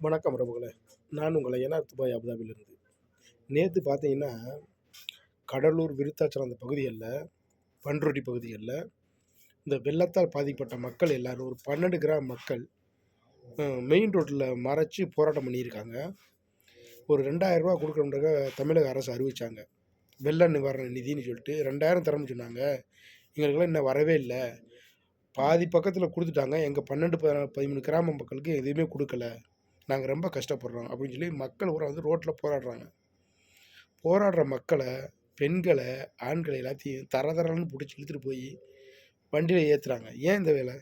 வணக்கம் உறவுகளே. நான் உங்களை என்ஆர் துபாய் அபுதாபிலிருந்து நேற்று பார்த்தீங்கன்னா கடலூர் விருத்தாச்சலம் அந்த பகுதிகளில் பண்ருட்டி பகுதிகளில் இந்த வெள்ளத்தால் பாதிக்கப்பட்ட மக்கள் எல்லோரும் ஒரு பன்னெண்டு கிராம் மக்கள் மெயின் ரோட்டில் மறைச்சி போராட்டம் பண்ணியிருக்காங்க. ஒரு ரெண்டாயிரம் ரூபா கொடுக்குறோம்ன்றக தமிழக அரசு அறிவித்தாங்க வெள்ள நிவாரண நிதின்னு சொல்லிட்டு ரெண்டாயிரம் தரேன்னு சொன்னாங்க. எங்களுக்கெல்லாம் இன்னும் வரவே இல்லை. பாதி பக்கத்தில் கொடுத்துட்டாங்க. எங்கள் பன்னெண்டு ப பதிமூணு கிராம மக்களுக்கு எதுவுமே கொடுக்கல. நாங்கள் ரொம்ப கஷ்டப்படுறோம் அப்படின்னு சொல்லி மக்கள் பூரா வந்து ரோட்டில் போராடுறாங்க. போராடுற மக்களை பெண்களை ஆண்களை எல்லாத்தையும் தர தரன்னு பிடிச்சி இழுத்துட்டு போய் வண்டியில் ஏற்றுறாங்க ஏன் இந்த வேலை?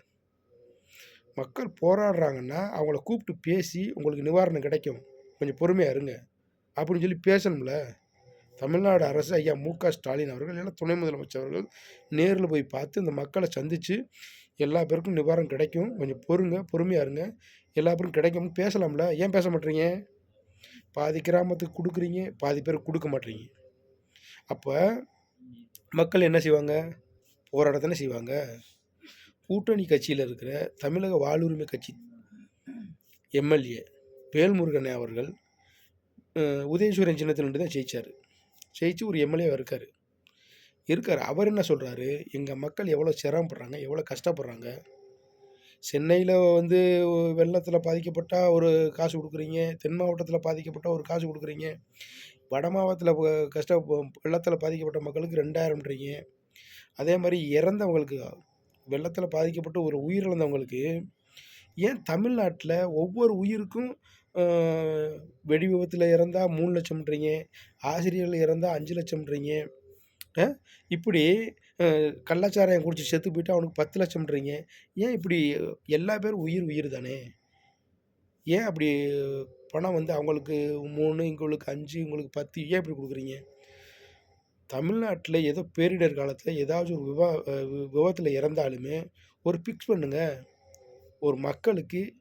மக்கள் போராடுறாங்கன்னா அவங்கள கூப்பிட்டு பேசி உங்களுக்கு நிவாரணம் கிடைக்கும். கொஞ்சம் பொறுமையாக இருங்க அப்படின்னு சொல்லி பேசணும்ல. தமிழ்நாடு அரசு ஐயா மு க ஸ்டாலின் அவர்கள் இல்லை துணை முதலமைச்சர் அவர்கள் நேரில் போய் பார்த்து இந்த மக்களை சந்தித்து எல்லா பேருக்கும் நிவாரணம் கிடைக்கும். கொஞ்சம் பொறுங்க பொறுமையாக இருங்க. எல்லா பேருக்கும் கிடைக்கும்னு பேசலாம்ல. ஏன் பேச மாட்டீங்க? பாதி கிராமத்துக்கு கொடுக்குறீங்க பாதி பேருக்கு கொடுக்க மாட்டீங்க. அப்போ மக்கள் என்ன செய்வாங்க? போராட செய்வாங்க. கூட்டணி கட்சியில் இருக்கிற தமிழக வாழ்வுரிமை கட்சி எம்எல்ஏ வேல்முருகன் அவர்கள் அஹ், உதயசூரியன் சின்னத்தில் தான் ஜெயிச்சார். ஜெயிச்சு ஒரு எம்எல்ஏவாக இருக்கார். இருக்கார். அவர் என்ன சொல்கிறாரு எங்கள் மக்கள் எவ்வளோ சிரமப்படுறாங்க எவ்வளோ கஷ்டப்படுறாங்க? சென்னையில் வந்து வெள்ளத்தில் பாதிக்கப்பட்டால் ஒரு காசு கொடுக்குறீங்க தென் மாவட்டத்தில் பாதிக்கப்பட்டால் ஒரு காசு கொடுக்குறீங்க வட மாவட்டத்தில் கஷ்ட வெள்ளத்தில் பாதிக்கப்பட்ட மக்களுக்கு ரெண்டாயிரம்ன்றீங்க. அதே மாதிரி இறந்தவங்களுக்கு வெள்ளத்தில் பாதிக்கப்பட்டு ஒரு உயிரிழந்தவங்களுக்கு ஏன் தமிழ்நாட்டில் ஒவ்வொரு உயிருக்கும் வெடி விபத்தில் இறந்தால் மூணு லட்சம்ன்றீங்க ஆசிரியர்கள் இறந்தால் அஞ்சு லட்சம்ன்றீங்க இப்படி அஹ், கள்ளச்சாராயம் குடிச்சு செத்து போயிட்டு அவனுக்கு பத்து லட்சம்ன்றீங்க. ஏன் இப்படி எல்லா பேரும் உயிர் உயிர் தானே? ஏன் அப்படி பணம் வந்து அவங்களுக்கு மூணு இங்களுக்கு அஞ்சு உங்களுக்கு பத்து ஏன் இப்படி கொடுக்குறீங்க? தமிழ்நாட்டில் ஏதோ பேரிடர் காலத்தில் ஏதாச்சும் ஒரு விவா வி- விபத்தில் இறந்தாலுமே ஒரு ஃபிக்ஸ் பண்ணுங்கள் ஒரு மக்களுக்கு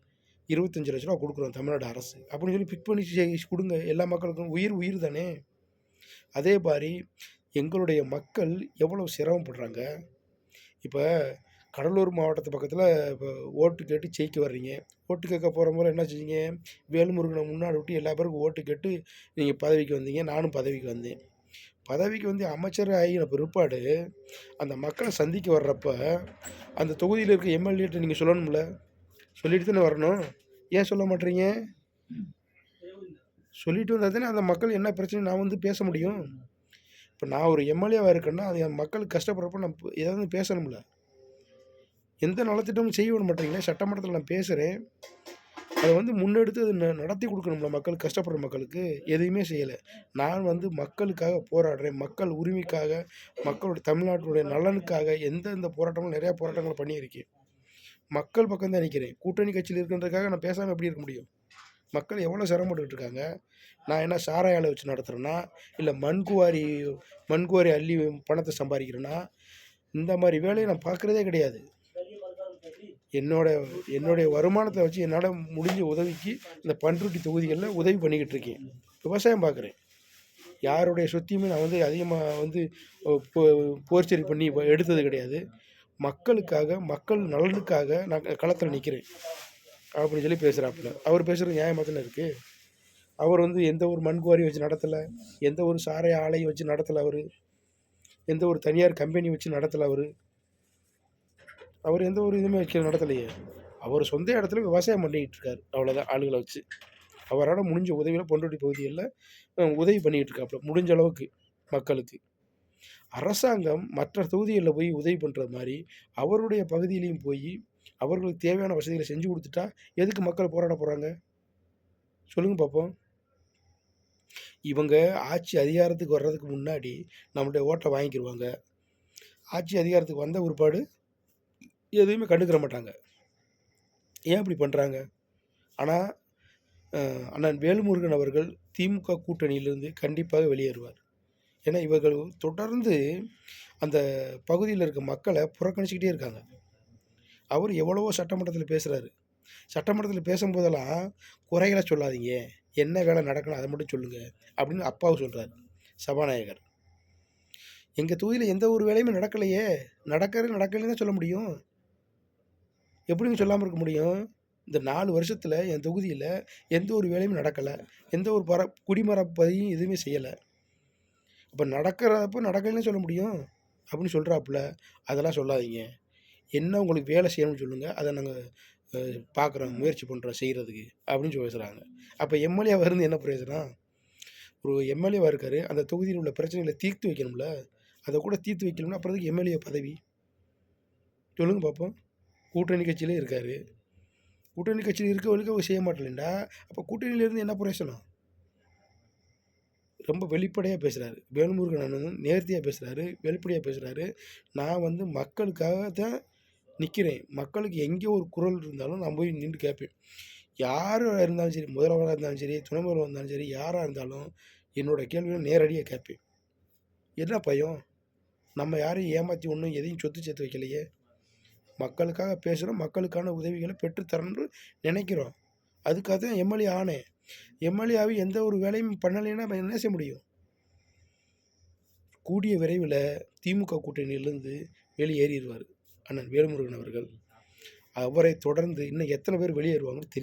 இருபத்தஞ்சு லட்ச ரூபா கொடுக்குறோம் தமிழ்நாடு அரசு. அப்படின்னு சொல்லி பிக் பண்ணி கொடுங்க. எல்லா மக்களுக்கும் உயிர் உயிர் தானே? அதே மாதிரி எங்களுடைய மக்கள் எவ்வளோ சிரமப்படுறாங்க? இப்போ கடலூர் மாவட்டத்து பக்கத்தில் இப்போ ஓட்டு கேட்டு ஜெயிக்க வர்றீங்க. ஓட்டு கேட்க போகிற போல என்ன செஞ்சீங்க? வேல்முருகனை முன்னாடி விட்டு எல்லா பேருக்கும் ஓட்டு கேட்டு நீங்கள் பதவிக்கு வந்தீங்க. நானும் பதவிக்கு வந்தேன். பதவிக்கு வந்து அமைச்சர் ஆகின பிற்பாடு அந்த மக்களை சந்திக்க வர்றப்ப அந்த தொகுதியில் இருக்க எம்எல்ஏட்ட நீங்கள் சொல்லணும்ல? சொல்லிட்டு தானே வரணும். ஏன் சொல்ல மாட்டீங்க? சொல்லிட்டு வந்தால் தானே அந்த மக்கள் என்ன பிரச்சனை நான் வந்து பேச முடியும்? இப்போ நான் ஒரு எம்எல்ஏவாக இருக்கேன்னா அது என் மக்களுக்கு கஷ்டப்படுறப்ப நான் ஏதாவது பேசணும்ல. எந்த நலத்திட்டமும் செய்ய விட மாட்டேங்களே சட்டமன்றத்தில் நான் பேசுகிறேன் அதை வந்து முன்னெடுத்து அது ந- நடத்தி கொடுக்கணும்ல மக்கள் கஷ்டப்படுற மக்களுக்கு. எதையுமே செய்யலை. நான் வந்து மக்களுக்காக போராடுறேன். மக்கள் உரிமைக்காக மக்களுடைய தமிழ்நாட்டுடைய நலனுக்காக எந்தெந்த போராட்டங்களும் நிறையா போராட்டங்கள் பண்ணியிருக்கேன். மக்கள் பக்கம் தான் நிற்கிறேன் கூட்டணி கட்சியில் இருக்கின்றதுக்காக நான் பேசாமல் எப்படி இருக்க முடியும்? மக்கள் எவ்வளோ சிரமப்பட்டுக்கிட்டு இருக்காங்க? நான் என்ன சாராய வச்சு நடத்துகிறேன்னா இல்லை மண்குவாரி மண்குவாரி அள்ளி பணத்தை சம்பாதிக்கிறேன்னா இந்த மாதிரி வேலையை நான் பார்க்குறதே கிடையாது. என்னோட என்னுடைய வருமானத்தை வச்சு என்னால் முடிஞ்ச உதவிக்கு இந்த பண்ருட்டி தொகுதிகளில் உதவி பண்ணிக்கிட்டு இருக்கேன். விவசாயம் பார்க்குறேன். யாருடைய சொத்தியுமே நான் வந்து அதிகமாக வந்து போ- போர்ச்சரி பண்ணி எடுத்தது கிடையாது. மக்களுக்காக மக்கள் நலனுக்காக நான் களத்தில் நிற்கிறேன் அப்படின்னு சொல்லி பேசுகிறாப்புல அவர் பேசுகிறது நியாயமாக தானே இருக்குது அவர் வந்து எந்த ஒரு மண்குவாரி வச்சு நடத்தலை எந்த ஒரு சாரை ஆலையும் வச்சு நடத்தலை அவர்? எந்த ஒரு தனியார் கம்பெனி வச்சு நடத்தலை அவர்? அவர் எந்த ஒரு இதுவுமே வச்சு நடத்தலையே. அவர் சொந்த இடத்துல விவசாயம் பண்ணிக்கிட்டு இருக்காரு அவ்வளோதான் ஆளுகளை வச்சு. அவரால் முடிஞ்ச உதவியில் பொன்ருட்டி பகுதிகளில் உதவி பண்ணிக்கிட்டு இருக்காப்புல முடிஞ்ச அளவுக்கு மக்களுக்கு. அரசாங்கம் மற்ற தொகுதிகளில் போய் உதவி பண்ணுறது மாதிரி அவருடைய பகுதியிலையும் போய் அவர்களுக்கு தேவையான வசதிகளை செஞ்சு கொடுத்துட்டா எதுக்கு மக்கள் போராட போகிறாங்க சொல்லுங்கள் பார்ப்போம் இவங்க ஆட்சி அதிகாரத்துக்கு வர்றதுக்கு முன்னாடி நம்மளுடைய ஓட்டை வாங்கிக்கிடுவாங்க ஆட்சி அதிகாரத்துக்கு வந்த பிற்பாடு எதுவுமே கண்டுக்கிற மாட்டாங்க. ஏன் இப்படி பண்ணுறாங்க ஆனால் அண்ணன் வேல்முருகன் அவர்கள் திமுக கூட்டணியிலிருந்து கண்டிப்பாக வெளியேறுவார். ஏன்னா இவர்கள் தொடர்ந்து அந்த பகுதியில் இருக்க மக்களை புறக்கணிச்சுக்கிட்டே இருக்காங்க. அவர் எவ்வளவோ சட்டமன்றத்தில் பேசுகிறாரு சட்டமன்றத்தில் பேசும்போதெல்லாம் குறைகளை சொல்லாதீங்க. என்ன வேலை நடக்கணும் அதை மட்டும் சொல்லுங்கள் அப்படின்னு அப்பாவு சொல்கிறார் சபாநாயகர். எங்கள் தொகுதியில் எந்த ஒரு வேலையுமே நடக்கலையே. நடக்கிறது நடக்கலைன்னு தான் சொல்ல முடியும். எப்படிங்க சொல்லாமல் இருக்க முடியும்? இந்த நாலு வருஷத்தில் என் தொகுதியில் எந்த ஒரு வேலையும் நடக்கலை. எந்த ஒரு பர குடிமரப்பதியும் எதுவுமே செய்யலை. அப்போ நடக்கிறப்போ நடக்கலைன்னு சொல்ல முடியும் அப்படின்னு சொல்கிறாப்புல அதெல்லாம் சொல்லாதீங்க. என்ன உங்களுக்கு வேலை செய்யணும்னு சொல்லுங்கள் அதை நாங்கள் பார்க்குறோம் முயற்சி பண்ணுறோம் செய்கிறதுக்கு அப்படின்னு சொல்லி பேசுகிறாங்க அப்போ எம்எல்ஏவாக இருந்து என்ன பிரயோஜனம்? ஒரு எம்எல்ஏவாக இருக்கார் அந்த தொகுதியில் உள்ள பிரச்சனைகளை தீர்த்து வைக்கணும்ல அதை கூட தீர்த்து வைக்கணும்னா அப்புறம் எம்எல்ஏ பதவி? சொல்லுங்கள் பார்ப்போம் கூட்டணி கட்சியிலே இருக்கார். கூட்டணி கட்சியில் இருக்கவங்களுக்கு அவர் செய்ய மாட்டேன்டா. அப்போ கூட்டணியிலேருந்து என்ன பிரயோசனம் ரொம்ப வெளிப்படையாக பேசுகிறாரு வேல்முருகன் அண்ணன் நேர்த்தியாக பேசுகிறாரு வெளிப்படையாக பேசுகிறாரு நான் வந்து மக்களுக்காக தான் நிற்கிறேன் மக்களுக்கு எங்கே ஒரு குரல் இருந்தாலும் நான் போய் நின்று கேட்பேன். யார் இருந்தாலும் சரி முதல்வராக இருந்தாலும் சரி துணை முதல்வராக இருந்தாலும் சரி யாராக இருந்தாலும் என்னோட கேள்விகளை நேரடியாக கேட்பேன். என்ன பயம்? நம்ம யாரையும் ஏமாற்றி ஒன்றும் எதையும் சொத்து சேர்த்து வைக்கலையே. மக்களுக்காக பேசுகிறோம் மக்களுக்கான உதவிகளை பெற்றுத்தரணும்னு நினைக்கிறோம். அதுக்காக தான் எம்எல்ஏ ஆனேன். எம்எல்ஏ ஆகி எந்த ஒரு வேலையும் பண்ணலைன்னா என்ன செய்ய முடியும்? கூடிய விரைவில் திமுக கூட்டணியிலிருந்து வெளியேறிடுவார். அண்ணன் வேலுமுருகன் அவர்கள். அவரை தொடர்ந்து இன்னும் எத்தனை பேர் வெளியேறுவாங்கன்னு தெரியும்